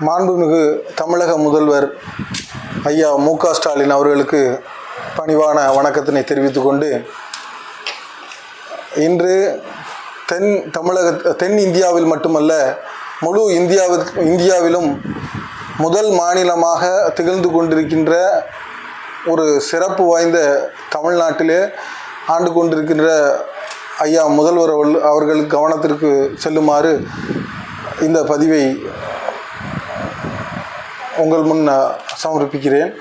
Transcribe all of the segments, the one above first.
மாண்புமிகு தமிழக முதல்வர் ஐயா மு க ஸ்டாலின் அவர்களுக்கு பணிவான வணக்கத்தினை தெரிவித்து கொண்டு இன்று தென் தமிழக தென் இந்தியாவில் மட்டுமல்ல முழு இந்தியாவில் இந்தியாவிலும் முதல் மாநிலமாக திகழ்ந்து கொண்டிருக்கின்ற ஒரு சிறப்பு வாய்ந்த தமிழ்நாட்டிலே ஆண்டு கொண்டிருக்கின்ற ஐயா முதல்வர் அவர்கள் அவர்கள் கவனத்திற்கு செல்லுமாறு இந்த பதிவை உங்கள் முன் நான் சமர்ப்பிக்கிறேன்.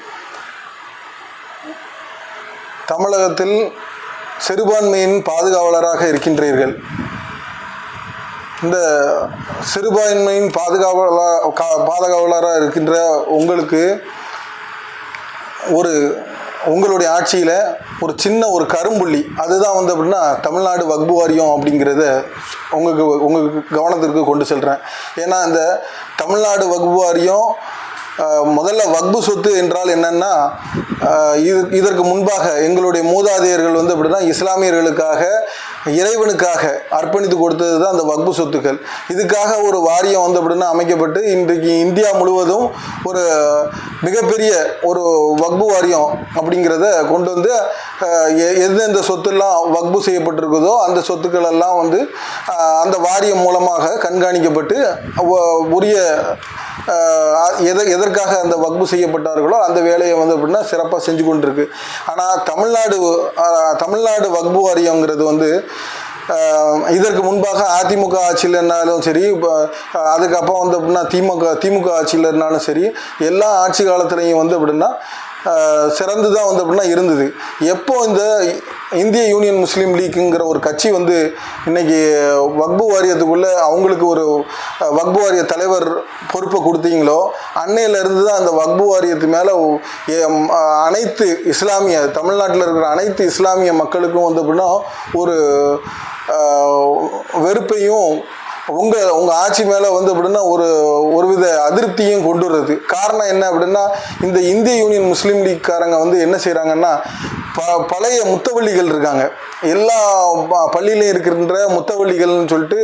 தமிழகத்தில் சிறுபான்மையின் பாதுகாவலராக இருக்கின்றீர்கள். இந்த சிறுபான்மையின் பாதுகாவலா கா- பாதுகாவலராக இருக்கின்ற உங்களுக்கு ஒரு உங்களுடைய ஆட்சியில் ஒரு சின்ன ஒரு கரும்புள்ளி அதுதான் வந்து அப்படின்னா தமிழ்நாடு வக்பு வாரியம் அப்படிங்கிறத உங்களுக்கு உங்களுக்கு கவனத்திற்கு கொண்டு செல்கிறேன் ஏன்னா இந்த தமிழ்நாடு வக்பு வாரியம் முதல்ல வக்பு சொத்து என்றால் என்னென்னா இது இதற்கு முன்பாக எங்களுடைய மூதாதையர்கள் வந்து அப்படின்னா இஸ்லாமியர்களுக்காக இறைவனுக்காக அர்ப்பணித்து கொடுத்தது தான் அந்த வக்பு சொத்துக்கள். இதுக்காக ஒரு வாரியம் வந்து அப்படின்னா அமைக்கப்பட்டு இன்றைக்கு இந்தியா முழுவதும் ஒரு மிகப்பெரிய ஒரு வக்பு வாரியம் அப்படிங்கிறத கொண்டு வந்து எ- எந்தெந்த சொத்துலாம் வக்பு செய்யப்பட்டிருக்குதோ அந்த சொத்துக்கள் எல்லாம் வந்து அந்த வாரியம் மூலமாக கண்காணிக்கப்பட்டு உரிய எதை எதற்காக அந்த வக்பு செய்யப்பட்டார்களோ அந்த வேலையை வந்து அப்படின்னா சிறப்பாக செஞ்சு கொண்டிருக்கு. ஆனால் தமிழ்நாடு தமிழ்நாடு வக்பு வாரியங்கிறது வந்து இதற்கு முன்பாக அதிமுக ஆட்சியில் இருந்தாலும் சரி இப்போ அதுக்கப்புறம் வந்து அப்படின்னா திமுக திமுக ஆட்சியில் இருந்தாலும் சரி எல்லா ஆட்சி காலத்துலேயும் வந்து அப்படின்னா சிறந்து தான் வந்து அப்படின்னா இருந்தது. எப்போ இந்த இந்திய யூனியன் முஸ்லீம் லீக்குங்கிற ஒரு கட்சி வந்து இன்னைக்கு வக்பு வாரியத்துக்குள்ளே அவங்களுக்கு ஒரு வக்பு வாரிய தலைவர் பொறுப்பை கொடுத்தீங்களோ அன்னையிலேருந்து தான் அந்த வக்பு வாரியத்து மேலே அனைத்து இஸ்லாமிய தமிழ்நாட்டில் இருக்கிற அனைத்து இஸ்லாமிய மக்களுக்கும் வந்து அப்படின்னா ஒரு வெறுப்பையும் உங்கள் உங்கள் ஆட்சி மேலே வந்து அப்படின்னா ஒரு ஒருவித அதிருப்தியும் கொண்டு வருது காரணம் என்ன அப்படின்னா இந்த இந்திய யூனியன் முஸ்லீம் லீக்காரங்க வந்து என்ன செய்கிறாங்கன்னா ப பழைய முத்தவள்ளிகள் இருக்காங்க. எல்லா ப- பள்ளியிலையும் இருக்கின்ற முத்தவள்ளிகள்னு சொல்லிட்டு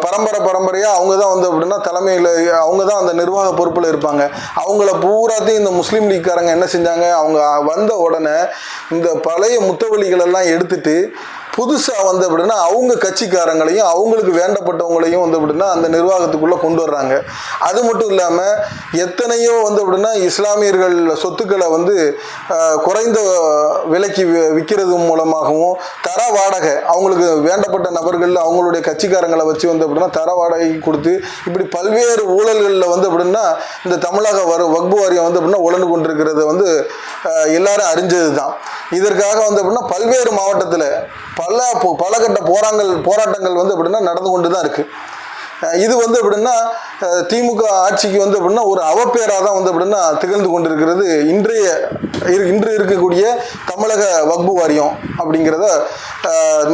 பரம்பரை பரம்பரையாக அவங்க தான் வந்து அப்படின்னா தலைமையில் அவங்க தான் அந்த நிர்வாக பொறுப்பில் இருப்பாங்க. அவங்கள பூராத்தையும் இந்த முஸ்லீம் லீக்காரங்க என்ன செஞ்சாங்க? அவங்க வந்த உடனே இந்த பழைய முத்தவள்ளிகள் எல்லாம் எடுத்துட்டு புதுசாக வந்து அப்படின்னா அவங்க கட்சிக்காரங்களையும் அவங்களுக்கு வேண்டப்பட்டவங்களையும் வந்து அப்படின்னா அந்த நிர்வாகத்துக்குள்ளே கொண்டு வர்றாங்க. அது மட்டும் இல்லாமல் எத்தனையோ வந்து அப்படின்னா இஸ்லாமியர்கள் சொத்துக்களை வந்து குறைந்த விலைக்கு விற்கிறது மூலமாகவும் தர வாடகை அவங்களுக்கு வேண்டப்பட்ட நபர்கள் அவங்களுடைய கட்சிக்காரங்களை வச்சு வந்து அப்படின்னா தர வாடகை கொடுத்து இப்படி பல்வேறு ஊழல்களில் வந்து அப்படின்னா இந்த தமிழக வர வக்பு வாரியம் வந்து அப்படின்னா உழந்து கொண்டிருக்கிறத வந்து எல்லாரும் அறிஞ்சது தான் இதற்காக வந்து அப்படின்னா பல்வேறு மாவட்டத்தில் பல போ- போராங்கள் போராட்டங்கள் வந்து அப்படின்னா நடந்து கொண்டு தான் இருக்குது இது வந்து எப்படின்னா திமுக ஆட்சிக்கு வந்து எப்படின்னா ஒரு அவப்பேராக தான் வந்து எப்படின்னா திகழ்ந்து கொண்டிருக்கிறது. இன்றைய இன்று இருக்கக்கூடிய தமிழக வக்பு வாரியம் அப்படிங்கிறத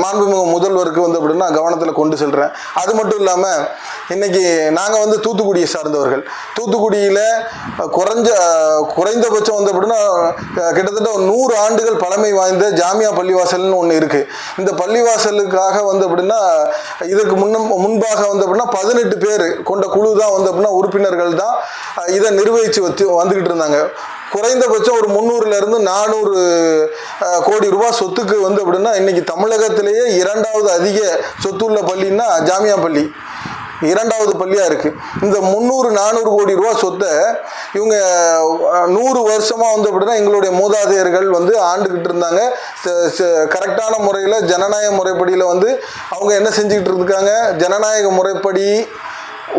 மாண்புமிகு முதல்வருக்கு வந்து அப்படின்னா கவனத்தில் கொண்டு செல்கிறேன் அது மட்டும் இல்லாமல் இன்னைக்கு நாங்கள் வந்து தூத்துக்குடியை சார்ந்தவர்கள். தூத்துக்குடியில் குறைஞ்ச குறைந்தபட்சம் வந்து எப்படின்னா கிட்டத்தட்ட நூறு ஆண்டுகள் பழமை வாய்ந்த ஜாமியா பள்ளிவாசல்னு ஒன்று இருக்குது இந்த பள்ளிவாசலுக்காக வந்து அப்படின்னா இதற்கு முன்னும் முன்பாக வந்து அப்படின்னா பதினெட்டு பேர் கொண்ட குழு தான் வந்து அப்படின்னா உறுப்பினர்கள் தான் இதை நிர்வகித்து வச்சு வந்துக்கிட்டு இருந்தாங்க. குறைந்தபட்சம் ஒரு முந்நூறுலேருந்து நானூறு கோடி ரூபாய் சொத்துக்கு வந்து அப்படின்னா இன்னைக்கு தமிழகத்திலேயே இரண்டாவது அதிக சொத்துள்ள பள்ளின்னா ஜாமியா பள்ளி. இரண்டாவது பள்ளியாக இருக்குது இந்த முந்நூறு நானூறு கோடி ரூபா சொத்தை இவங்க நூறு வருஷமாக வந்து அப்படின்னா எங்களுடைய மூதாதையர்கள் வந்து ஆண்டுக்கிட்டு இருந்தாங்க. கரெக்டான முறையில் ஜனநாயக முறைப்படியில் வந்து அவங்க என்ன செஞ்சுக்கிட்டு இருக்காங்க ஜனநாயக முறைப்படி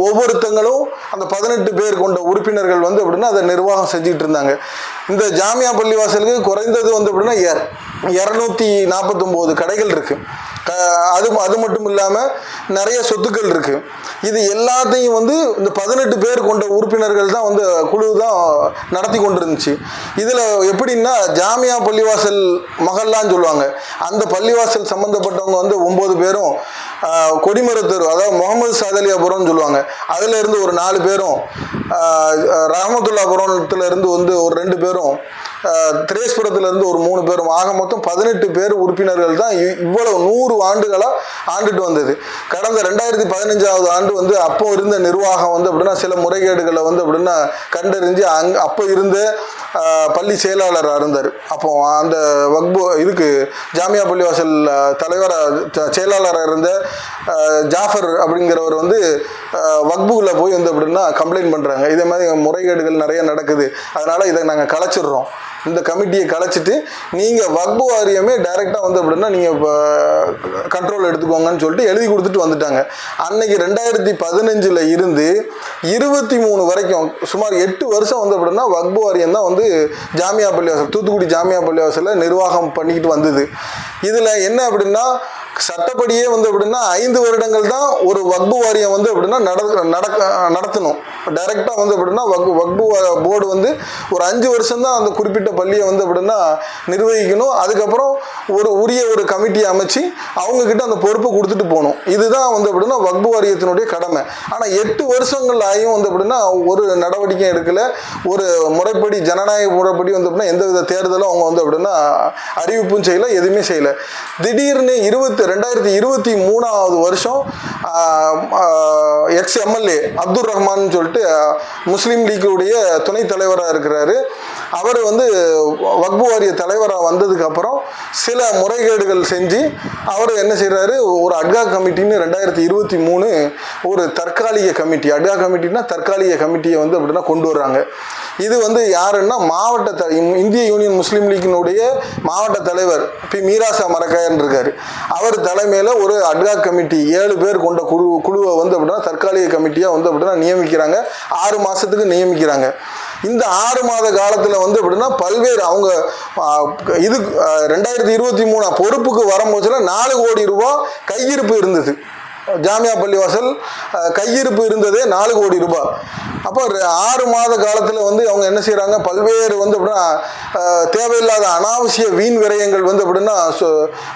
ஒவ்வொருத்தங்களும் அந்த பதினெட்டு பேர் கொண்ட உறுப்பினர்கள் வந்து அப்படின்னா அதை நிர்வாகம் செஞ்சுக்கிட்டு இருந்தாங்க. இந்த ஜாமியா பள்ளிவாசலுக்கு குறைந்தது வந்து அப்படின்னா ஏர். இரநூத்தி நாற்பத்தொம்போது கடைகள் இருக்கு. அது அது மட்டும் இல்லாமல் நிறைய சொத்துக்கள் இருக்கு. இது எல்லாத்தையும் வந்து இந்த பதினெட்டு பேர் கொண்ட உறுப்பினர்கள் தான் வந்து குழு தான் நடத்தி கொண்டிருந்துச்சு. இதில் எப்படின்னா ஜாமியா பள்ளிவாசல் மகள்லான்னு சொல்லுவாங்க. அந்த பள்ளிவாசல் சம்மந்தப்பட்டவங்க வந்து ஒம்பது பேரும் கொடிமரத்தூர் அதாவது முகமது சாதலியாபுரம்னு சொல்லுவாங்க. அதுல இருந்து ஒரு நாலு பேரும் ஆஹ், இருந்து வந்து ஒரு ரெண்டு பேரும் திரேஸ்புரத்திலிருந்து இருந்து ஒரு மூணு பேரும் ஆக மொத்தம் பதினெட்டு பேர் உறுப்பினர்கள் தான் இவ்வளவு நூறு ஆண்டுகளாக ஆண்டுட்டு வந்தது. கடந்த ரெண்டாயிரத்தி பதினஞ்சாவது ஆண்டு வந்து அப்போ இருந்த நிர்வாகம் வந்து அப்படின்னா சில முறைகேடுகளை வந்து அப்படின்னா கண்டறிஞ்சு அங் அப்போ இருந்த பள்ளி செயலாளராக இருந்தார். அப்போ அந்த வக்பு இதுக்கு ஜாமியா பள்ளிவாசல் தலைவராக செயலாளராக இருந்த ஜாஃபர் அப்படிங்கிறவர் வந்து வக்புவில் போய் வந்து அப்படின்னா கம்ப்ளைண்ட் பண்ணுறாங்க இதே மாதிரி முறைகேடுகள் நிறைய நடக்குது. அதனால் இதை நாங்கள் கலைச்சிடுறோம். இந்த கமிட்டியை கலைச்சிட்டு நீங்கள் வக்பு வாரியமே டைரெக்டாக வந்து அப்படின்னா நீங்கள் இப்போ கண்ட்ரோல் எடுத்துக்கோங்கன்னு சொல்லிட்டு எழுதி கொடுத்துட்டு வந்துட்டாங்க. அன்னைக்கு ரெண்டாயிரத்தி பதினஞ்சில் இருந்து இருபத்தி மூணு வரைக்கும் சுமார் எட்டு வருஷம் வந்து அப்படின்னா வக்பு வாரியம் தான் வந்து ஜாமியா பள்ளிவாசல் தூத்துக்குடி ஜாமியா பள்ளிவாசலில் நிர்வாகம் பண்ணிக்கிட்டு வந்தது. இதில் என்ன அப்படின்னா சட்டப்படியே வந்து அப்படின்னா ஐந்து வருடங்கள் தான் ஒரு வக்பு வாரியம் வந்து அப்படின்னா நடக்க நடத்தணும். டைரெக்டாக வந்து அப்படின்னா வக் வக்பு போர்டு வந்து ஒரு அஞ்சு வருஷம் தான் அந்த குறிப்பிட்ட பள்ளியை வந்து அப்படின்னா நிர்வகிக்கணும். அதுக்கப்புறம் ஒரு உரிய ஒரு கமிட்டியை அமைச்சு அவங்கக்கிட்ட அந்த பொறுப்பை கொடுத்துட்டு போகணும். இதுதான் வந்து அப்படின்னா வக்பு வாரியத்தினுடைய கடமை. ஆனால் எட்டு வருஷங்கள் ஆகியும் வந்து அப்படின்னா ஒரு நடவடிக்கையும் எடுக்கலை. ஒரு முறைப்படி ஜனநாயக முறைப்படி வந்து அப்படின்னா எந்தவித தேர்தலும் அவங்க வந்து அப்படின்னா அறிவிப்பும் செய்யலை எதுவுமே செய்யலை. திடீர்னு இருபத்தி ரெண்டாயிரத்தி இருபத்தி மூணாவது வருஷம் எக்ஸ் எம்எல்ஏ அப்துல் ரஹ்மான் சொல்லிட்டு முஸ்லீம் லீக்குடைய துணைத் தலைவராக இருக்கிறாரு. அவர் வந்து வக்பு வாரிய தலைவராக வந்ததுக்கு அப்புறம் சில முறைகேடுகள் செஞ்சு அவர் என்ன செய்கிறாரு ஒரு அட்கா கமிட்டின்னு ரெண்டாயிரத்தி இருபத்தி மூணு ஒரு தற்காலிக கமிட்டி. அட்கா கமிட்டின்னா தற்காலிக கமிட்டியை வந்து அப்படின்னா கொண்டு வர்றாங்க. இது வந்து யாருன்னா மாவட்ட த இந்திய யூனியன் முஸ்லீம் லீக்கினுடைய மாவட்ட தலைவர் பி. மீராசா மரக்காயன் இருக்கார். அவர் தலைமையில் ஒரு அட்கா கமிட்டி ஏழு பேர் கொண்ட குழு குழுவை வந்து அப்படின்னா தற்காலிக கமிட்டியாக வந்து அப்படின்னா நியமிக்கிறாங்க. ஆறு மாதத்துக்கு நியமிக்கிறாங்க. இந்த ஆறு மாத காலத்தில் வந்து எப்படின்னா பல்வேறு அவங்க இது ரெண்டாயிரத்தி இருபத்தி மூணு பொறுப்புக்கு வரும்போதுல நாலு கோடி ரூபா கையிருப்பு இருந்தது. ஜாமியா பள்ளிவாசல் கையிருப்பு இருந்ததே நாலு கோடி ரூபாய் அப்போ ஆறு மாத காலத்தில் வந்து அவங்க என்ன செய்கிறாங்க பல்வேறு வந்து அப்படின்னா தேவையில்லாத அனாவசிய வீண் விரயங்கள் வந்து அப்படின்னா சொ-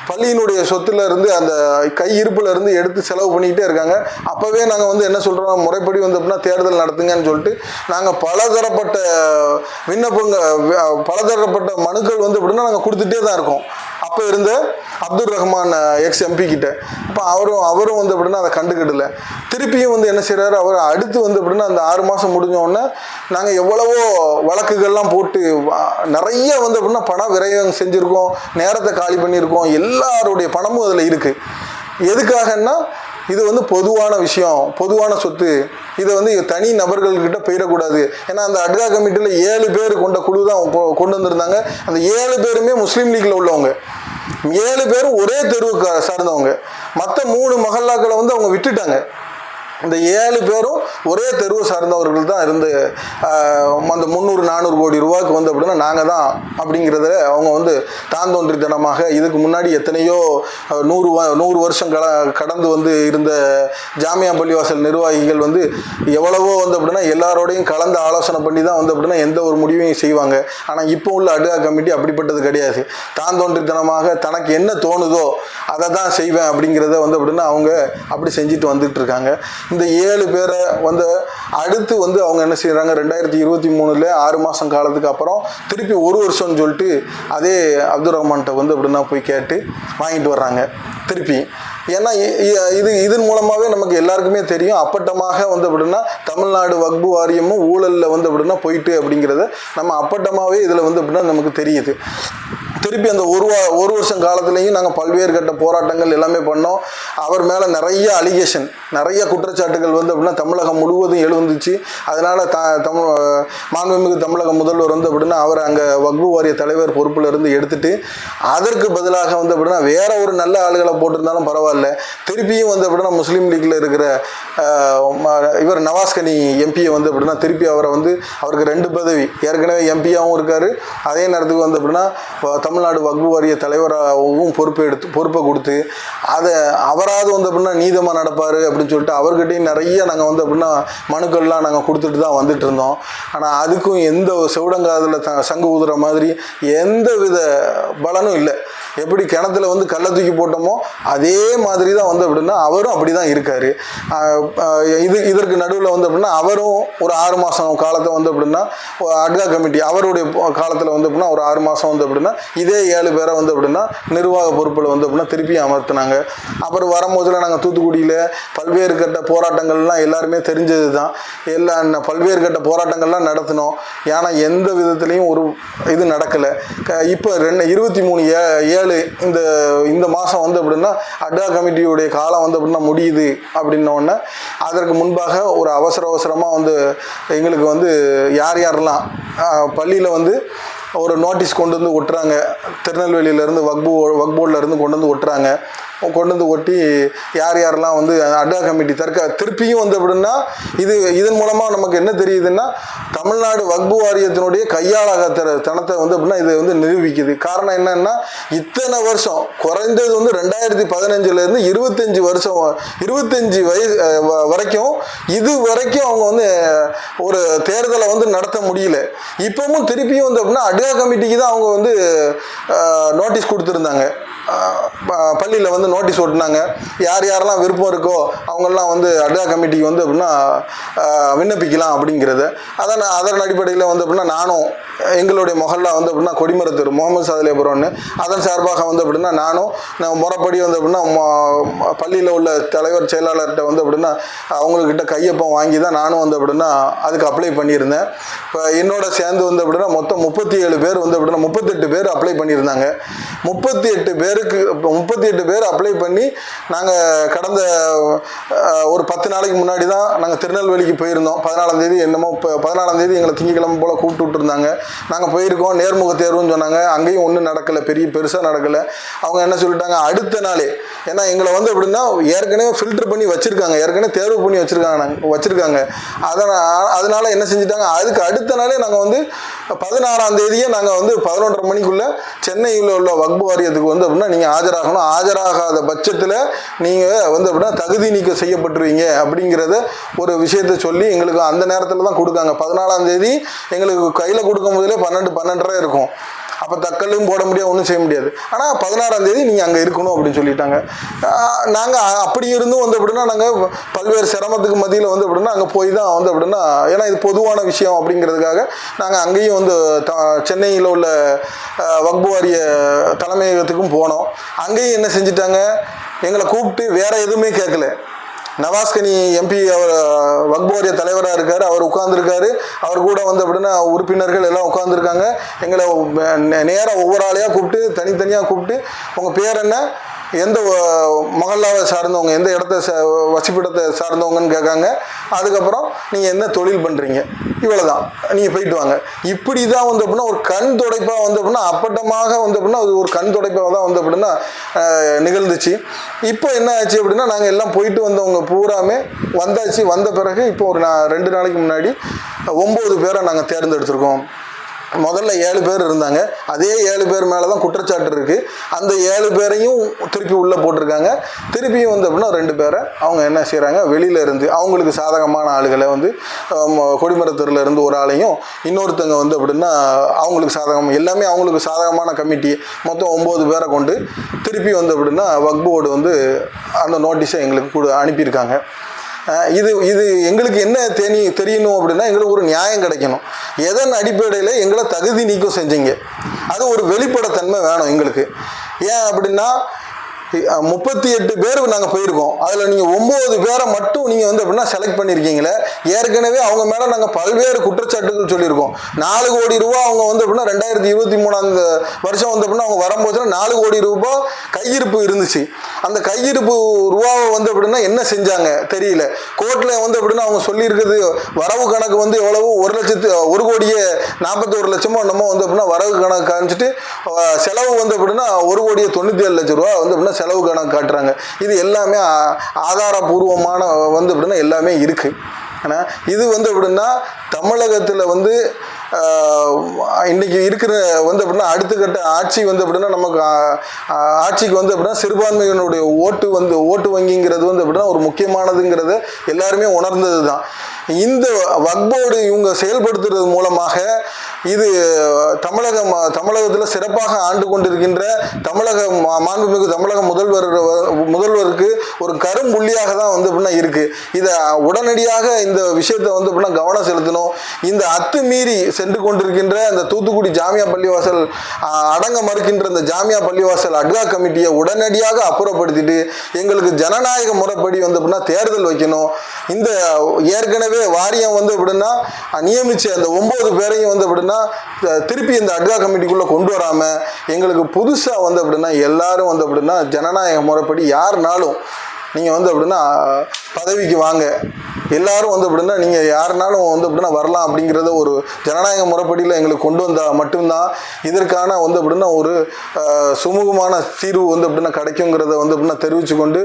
பள்ளியினுடைய சொத்துல இருந்து அந்த கையிருப்புல இருந்து எடுத்து செலவு பண்ணிக்கிட்டே இருக்காங்க. அப்போவே நாங்கள் வந்து என்ன சொல்கிறோம் முறைப்படி வந்து அப்படின்னா தேர்தல் நடத்துங்கன்னு சொல்லிட்டு நாங்கள் பலதரப்பட்ட விண்ணப்பங்கள் பலதரப்பட்ட மனுக்கள் வந்து அப்படின்னா நாங்கள் கொடுத்துட்டே தான் இருக்கோம். அப்போ இருந்த அப்துல் ரஹ்மான் எக்ஸ் எம்பி கிட்ட. இப்போ அவரும் அவரும் வந்து அப்படின்னா அதை கண்டுக்கிடல. திருப்பியும் வந்து என்ன செய்கிறாரு அவர் அடுத்து வந்து அப்படின்னா அந்த ஆறு மாதம் முடிஞ்சோடனே நாங்கள் எவ்வளவோ வழக்குகள்லாம் போட்டு நிறைய வந்து அப்படின்னா பண விரயம் செஞ்சுருக்கோம் நேரத்தை காலி பண்ணியிருக்கோம் எல்லாருடைய பணமும் அதில் இருக்குது எதுக்காகன்னா இது வந்து பொதுவான விஷயம் பொதுவான சொத்து. இதை வந்து தனி நபர்கள்கிட்ட போயிடக்கூடாது. ஏன்னா அந்த அட்கா கமிட்டியில் ஏழு பேர் கொண்ட குழு தான் கொண்டு வந்திருந்தாங்க. அந்த ஏழு பேருமே முஸ்லீம் லீக்ல உள்ளவங்க. ஏழு பேரும் ஒரே தெருவுக்கு சார்ந்தவங்க. மற்ற மூணு மஹல்லாக்களை வந்து அவங்க விட்டுட்டாங்க. இந்த ஏழு பேரும் ஒரே தெருவு சார்ந்தவர்கள் தான் இருந்து அந்த முந்நூறு நானூறு கோடி ரூபாய்க்கு வந்து அப்படின்னா நாங்கள் தான் அப்படிங்கிறத அவங்க வந்து தான் தோன்றித்தனமாக இதுக்கு முன்னாடி எத்தனையோ நூறு நூறு வருஷம் கட கடந்து வந்து இருந்த ஜாமியா பள்ளிவாசல் நிர்வாகிகள் வந்து எவ்வளவோ வந்து அப்படின்னா எல்லாரோடையும் கலந்து ஆலோசனை பண்ணி தான் வந்து அப்படின்னா எந்த ஒரு முடிவையும் செய்வாங்க. ஆனால் இப்போ உள்ள அடுகா கமிட்டி அப்படிப்பட்டது கிடையாது. தான் தோன்றித்தனமாக தனக்கு என்ன தோணுதோ அதை தான் செய்வேன் அப்படிங்கிறத வந்து அப்படின்னா அவங்க அப்படி செஞ்சுட்டு வந்துட்டு இருக்காங்க. இந்த ஏழு பேரை வந்து அடுத்து வந்து அவங்க என்ன செய்கிறாங்க ரெண்டாயிரத்தி இருபத்தி மூணில் ஆறு மாதம் காலத்துக்கு அப்புறம் திருப்பி ஒரு வருஷம்னு சொல்லிட்டு அதே அப்துல் ரஹ்மான்கிட்ட வந்து அப்படின்னா போய் கேட்டு வாங்கிட்டு வர்றாங்க திருப்பி. ஏன்னா இது இதன் மூலமாகவே நமக்கு எல்லாருக்குமே தெரியும். அப்பட்டமாக வந்து அப்படின்னா தமிழ்நாடு வக்பு வாரியமும் ஊழலில் வந்து அப்படின்னா போயிட்டு அப்படிங்கிறத நம்ம அப்பட்டமாகவே இதில் வந்து அப்படின்னா நமக்கு தெரியுது. திருப்பி அந்த ஒரு வா ஒரு வருஷம் காலத்துலேயும் நாங்கள் பல்வேறு கட்ட போராட்டங்கள் எல்லாமே பண்ணோம். அவர் மேலே நிறைய அலிகேஷன் நிறைய குற்றச்சாட்டுகள் வந்து அப்படின்னா தமிழகம் முழுவதும் எழுந்துச்சு. அதனால் த தமிழ் மாண்புமிகு தமிழக முதல்வர் வந்து அப்படின்னா அவர் அங்கே வக்பு வாரிய தலைவர் பொறுப்பில் இருந்து எடுத்துட்டு அதற்கு பதிலாக வந்து அப்படின்னா வேற ஒரு நல்ல ஆளுகளை போட்டிருந்தாலும் பரவாயில்ல. திருப்பியும் வந்து அப்படின்னா முஸ்லீம் லீக்கில் இருக்கிற இவர் நவாஸ்கனி எம்பியை வந்து அப்படின்னா திருப்பி அவரை வந்து அவருக்கு ரெண்டு பதவி. ஏற்கனவே எம்பியாகவும் இருக்கார். அதே நேரத்துக்கு வந்து அப்படின்னா தமிழ் தமிழ்நாடு வக்பு வாரிய தலைவராகவும் பொறுப்பை எடுத்து பொறுப்பை கொடுத்து அதை அவராவது வந்து அப்படின்னா நீதமாக நடப்பார் அப்படின்னு சொல்லிட்டு அவர்கிட்டையும் நிறைய நாங்கள் வந்து அப்படின்னா மனுக்கள்லாம் நாங்கள் கொடுத்துட்டு தான் வந்துட்டு இருந்தோம். ஆனால் அதுக்கும் எந்த செவிடங்காதில் த சங்கு ஊதுற மாதிரி எந்த வித பலனும் இல்லை. எப்படி கிணத்துல வந்து கல்லை தூக்கி போட்டோமோ அதே மாதிரி தான் வந்து அப்படின்னா அவரும் அப்படி தான் இருக்காரு இது இதற்கு நடுவில் வந்து அப்படின்னா அவரும் ஒரு ஆறு மாதம் காலத்தை வந்து அப்படின்னா அட்கா கமிட்டி அவருடைய காலத்தில் வந்து அப்படின்னா ஒரு ஆறு மாதம் வந்து அப்படின்னா இதே ஏழு பேரை வந்து அப்படின்னா நிர்வாக பொறுப்பில் வந்து அப்படின்னா திருப்பியும் அமர்த்தினாங்க. அப்புறம் வரும்போதுல நாங்கள் தூத்துக்குடியில் பல்வேறு கட்ட போராட்டங்கள்லாம் எல்லாருமே தெரிஞ்சது தான் எல்லா பல்வேறு கட்ட போராட்டங்கள்லாம் நடத்தினோம். ஏன்னா எந்த விதத்துலேயும் ஒரு இது நடக்கலை. இப்போ ரெண்டு இருபத்தி மூணு ஏ ஏழு இந்த இந்த மாதம் வந்து அப்படின்னா அட்டா கமிட்டியுடைய காலம் வந்து அப்படின்னா முடியுது அப்படின்னோடனே அதற்கு முன்பாக ஒரு அவசர அவசரமாக வந்து எங்களுக்கு வந்து யார் யாரெல்லாம் பள்ளியில் வந்து ஒரு நோட்டீஸ் கொண்டு வந்து ஒட்டுறாங்க திருநெல்வேலியிலேருந்து வக்பு வக்போர்டில் இருந்து கொண்டு வந்து ஒட்டுறாங்க கொண்டு வந்து ஒட்டி யார் யாரெல்லாம் வந்து அட்கா கமிட்டி தற்க திருப்பியும் வந்து அப்படின்னா இது இதன் மூலமாக நமக்கு என்ன தெரியுதுன்னா தமிழ்நாடு வக்பு வாரியத்தினுடைய கையாளாக தர- தனத்தை வந்து அப்படின்னா இது வந்து நிரூபிக்குது. காரணம் என்னன்னா இத்தனை வருஷம் குறைந்தது வந்து ரெண்டாயிரத்தி பதினஞ்சுலேருந்து இருபத்தஞ்சி வருஷம் இருபத்தஞ்சி வயசு வரைக்கும் இது வரைக்கும் அவங்க வந்து ஒரு தேர்தலை வந்து நடத்த முடியல. இப்பவும் திருப்பியும் வந்து அப்படின்னா அட்கா கமிட்டிக்கு தான் அவங்க வந்து நோட்டீஸ் கொடுத்துருந்தாங்க. பள்ளியில் வந்து நோட்டீஸ் ஓட்டினாங்க யார் யாரெல்லாம் விருப்பம் இருக்கோ அவங்கெல்லாம் வந்து அட்ரா கமிட்டிக்கு வந்து அப்படின்னா விண்ணப்பிக்கலாம் அப்படிங்கிறது. அதான் நான் அதன் அடிப்படையில் வந்து அப்படின்னா நானும் எங்களுடைய மொஹல்லா வந்து அப்படின்னா கொடிமரத்தூர் முகமது சாதலேபுரம்னு அதன் சார்பாக வந்து அப்படின்னா நானும் நான் முறைப்படி வந்து அப்படின்னா ம- பள்ளியில் உள்ள தலைவர் செயலாளர்கிட்ட வந்து அப்படின்னா அவங்கக்கிட்ட கையொப்பம் வாங்கி தான் நானும் வந்து அப்படின்னா அதுக்கு அப்ளை பண்ணியிருந்தேன். இப்போ என்னோட சேர்ந்து வந்து அப்படின்னா மொத்தம் முப்பத்தி ஏழு பேர் வந்து அப்படின்னா முப்பத்தெட்டு பேர் அப்ளை பண்ணியிருந்தாங்க. முப்பத்தி எட்டு பேர் பேருக்கு முப்பத்தி எட்டு பேர் அப்ளை பண்ணி நாங்கள் கடந்த ஒரு பத்து நாளைக்கு முன்னாடி தான் நாங்கள் திருநெல்வேலிக்கு போயிருந்தோம். பதினாலாம் தேதி என்னமோ இப்போ பதினாலாம் தேதி எங்களை திங்கக்கிழமை போல் கூப்பிட்டு விட்டுருந்தாங்க. நாங்கள் போயிருக்கோம். நேர்முக தேர்வுன்னு சொன்னாங்க. அங்கேயும் ஒன்றும் நடக்கலை. பெரிய பெருசாக நடக்கலை. அவங்க என்ன சொல்லிட்டாங்க? அடுத்த நாளே. ஏன்னா எங்களை வந்து எப்படின்னா ஏற்கனவே ஃபில்டர் பண்ணி வச்சுருக்காங்க. ஏற்கனவே தேர்வு பண்ணி வச்சுருக்காங்க. நாங்கள் வச்சுருக்காங்க. அதனால் அதனால் என்ன செஞ்சுட்டாங்க? அதுக்கு அடுத்த நாளே நாங்கள் வந்து பதினாறாம் தேதியே நாங்கள் வந்து பதினொன்றரை மணிக்குள்ளே சென்னையில் உள்ள வக்பு வாரியத்துக்கு வந்து அப்படின்னா நீங்கள் ஆஜராகணும். ஆஜராகாத பட்சத்தில் நீங்கள் வந்து அப்படின்னா தகுதி நீக்கம் செய்யப்பட்டுருவீங்க அப்படிங்கிறத ஒரு விஷயத்தை சொல்லி எங்களுக்கு அந்த நேரத்தில் தான் கொடுக்காங்க. பதினாலாம் தேதி எங்களுக்கு கையில் கொடுக்கும் போதிலே பன்னெண்டு பன்னெண்டரை இருக்கும். அப்போ தக்கலும் போட முடியாது ஒன்றும் செய்ய முடியாது. ஆனால் பதினாறாம் தேதி நீங்கள் அங்கே இருக்கணும் அப்படின்னு சொல்லிட்டாங்க. நாங்கள் அப்படி இருந்தும் வந்து அப்படின்னா நாங்கள் பல்வேறு சிரமத்துக்கு மத்தியில் வந்து அப்படின்னா அங்கே போய் தான் வந்து அப்படின்னா ஏன்னா இது பொதுவான விஷயம் அப்படிங்கிறதுக்காக நாங்கள் அங்கேயும் வந்து த சென்னையில் உள்ள வக்பு வாரிய தலைமையகத்துக்கும் போனோம். அங்கேயும் என்ன செஞ்சிட்டாங்க? எங்களை கூப்பிட்டு வேற எதுவுமே கேட்கல. நவாஸ்கனி எம்பி அவர் வக்போரிய தலைவராக இருக்கார். அவர் உட்கார்ந்துருக்காரு. அவர் கூட வந்து அப்படின்னா உறுப்பினர்கள் எல்லாம் உட்காந்துருக்காங்க எங்களை நேராக ஒவ்வொரு ஆளையாக கூப்பிட்டு தனித்தனியாக கூப்பிட்டு உங்கள் பேர் என்ன? எந்த மகளாக சார்ந்தவங்க எந்த இடத்த ச வசிப்பிடத்தை சார்ந்தவங்கன்னு கேட்காங்க. அதுக்கப்புறம் நீங்கள் என்ன தொழில் பண்ணுறீங்க இவ்வளோதான் நீங்கள் போயிட்டு வாங்க. இப்படி தான் வந்து அப்படின்னா ஒரு கண் துடைப்பாக வந்து அப்படின்னா அப்பட்டமாக வந்து அப்படின்னா அது ஒரு கண் துடைப்பாக தான் வந்து அப்படின்னா நிகழ்ந்துச்சு. இப்போ என்ன ஆச்சு அப்படின்னா நாங்கள் எல்லாம் போயிட்டு வந்தவங்க பூராமே வந்தாச்சு. வந்த பிறகு இப்போ ஒரு நான் ரெண்டு நாளைக்கு முன்னாடி ஒம்பது பேரை நாங்கள் தேர்ந்தெடுத்திருக்கோம். முதல்ல ஏழு பேர் இருந்தாங்க. அதே ஏழு பேர் மேலே தான் குற்றச்சாட்டு இருக்குது அந்த ஏழு பேரையும் திருப்பி உள்ளே போட்டிருக்காங்க. திருப்பியும் வந்து அப்படின்னா ரெண்டு பேரை அவங்க என்ன செய்கிறாங்க வெளியில இருந்து அவங்களுக்கு சாதகமான ஆளுகளை வந்து கொடிமரத்தூரில் கொடிமரத்தூர்ல இருந்து ஒரு ஆளையும் இன்னொருத்தங்க வந்து அப்படின்னா அவங்களுக்கு சாதகம் எல்லாமே அவங்களுக்கு சாதகமான கமிட்டி மொத்தம் ஒம்பது பேரை கொண்டு திருப்பி வந்து அப்படின்னா வக்போர்டு வந்து அந்த நோட்டீஸை எங்களுக்கு கொடு அனுப்பியிருக்காங்க. இது இது எங்களுக்கு என்ன தெரி தெரியணும் அப்படின்னா எங்களுக்கு ஒரு நியாயம் கிடைக்கணும். எதன் அடிப்படையில் எங்களை தகுதி நீக்கம் செஞ்சீங்க? அது ஒரு வெளிப்படைத்தன்மை வேணும் எங்களுக்கு. ஏன் அப்படின்னா முப்பத்தி எட்டு பேர் நாங்கள் போயிருக்கோம். அதில் நீங்கள் ஒம்பது பேரை மட்டும் நீங்கள் வந்து அப்படின்னா செலக்ட் பண்ணியிருக்கீங்களே ஏற்கனவே அவங்க மேலே நாங்கள் பல்வேறு குற்றச்சாட்டுகள் சொல்லியிருக்கோம். நாலு கோடி ரூபா அவங்க வந்து அப்படின்னா ரெண்டாயிரத்தி இருபத்தி மூணாம் வருஷம் வந்து அப்படின்னா அவங்க வரும்போது நாலு கோடி ரூபாய் கையிருப்பு இருந்துச்சு. அந்த கையிருப்பு ரூபாவை வந்து அப்படின்னா என்ன செஞ்சாங்க தெரியல. கோர்ட்டில் வந்து அப்படின்னா அவங்க சொல்லியிருக்கிறது வரவு கணக்கு வந்து எவ்வளவு ஒரு லட்சத்து ஒரு கோடியே நாற்பத்தோரு லட்சமோ என்னமோ வந்து அப்படின்னா வரவு கணக்கு காமிச்சிட்டு செலவு வந்து அப்படின்னா ஒரு கோடியே தொண்ணூற்றி ஏழு லட்ச ரூபா வந்து அப்படின்னா செலவு கணக்கு காட்டுறாங்க. இது எல்லாமே ஆதாரபூர்வமான வந்து அப்படின்னா எல்லாமே இருக்குது ஆனால் இது வந்து எப்படின்னா தமிழகத்தில் வந்து இன்றைக்கி இருக்கிற வந்து அப்படின்னா அடுத்த கட்ட ஆட்சி வந்து அப்படின்னா நமக்கு ஆட்சிக்கு வந்து அப்படின்னா சிறுபான்மையினுடைய ஓட்டு வந்து ஓட்டு வங்கிங்கிறது வந்து அப்படின்னா ஒரு முக்கியமானதுங்கிறத எல்லாருமே உணர்ந்தது தான் இந்த வக்போர்டு இவங்க செயல்படுத்துறது மூலமாக இது தமிழகம் தமிழகத்தில் சிறப்பாக ஆண்டு கொண்டிருக்கின்ற தமிழக மா- மாண்புமிகு தமிழக முதல்வர் முதல்வருக்கு ஒரு கரும்புள்ளியாக தான் வந்து அப்படின்னா இருக்கு. இதை உடனடியாக இந்த விஷயத்தை வந்து அப்படின்னா கவனம் செலுத்தணும். இந்த அத்துமீறி சென்று கொண்டிருக்கின்ற அந்த தூத்துக்குடி ஜாமியா பள்ளிவாசல் அடங்க மறுக்கின்ற இந்த ஜாமியா பள்ளிவாசல் அட்கா கமிட்டியை உடனடியாக அப்புறப்படுத்திட்டு எங்களுக்கு ஜனநாயக முறைப்படி வந்து அப்படின்னா தேர்தல் வைக்கணும். இந்த ஏற்கனவே வாரியம் வந்து அப்படின்னா நியமிச்ச அந்த ஒன்பது பேரையும் வந்து அப்படின்னா திருப்பி இந்த அட்கா கமிட்டிக்குள்ளே கொண்டு வராமல் எங்களுக்கு புதுசாக வந்து அப்படின்னா எல்லாரும் வந்து அப்படின்னா ஜனநாயக முறைப்படி யாருனாலும் நீங்கள் வந்து அப்படின்னா பதவிக்கு வாங்க. எல்லாரும் வந்து அப்படின்னா நீங்கள் யாருனாலும் வந்து அப்படின்னா வரலாம் அப்படிங்கிறத ஒரு ஜனநாயக முறைப்படியில் எங்களுக்கு கொண்டு வந்தால் மட்டும்தான் இதற்கான வந்து அப்படின்னா ஒரு சுமூகமான தீர்வு வந்து அப்படின்னா கிடைக்குங்கிறத வந்து அப்படின்னா தெரிவித்து கொண்டு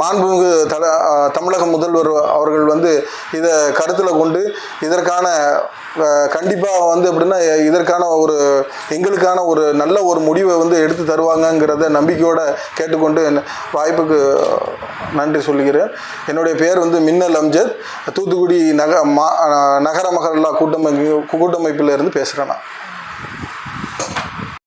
மாண்புமிகு தல தமிழக முதல்வர் அவர்கள் வந்து இதை கருத்தில் கொண்டு இதற்கான கண்டிப்பாக வந்து எப்படின்னா இதற்கான ஒரு எங்களுக்கான ஒரு நல்ல ஒரு முடிவை வந்து எடுத்து தருவாங்கங்கிறத நம்பிக்கையோடு கேட்டுக்கொண்டு வாய்ப்புக்கு நன்றி சொல்லுகிறேன். என்னுடைய பேர் வந்து மின்னல் அம்ஜத். தூத்துக்குடி நக மா நகர மகல்லா கூட்டமை கூட்டமைப்பில் இருந்து பேசுகிறேன் நான்.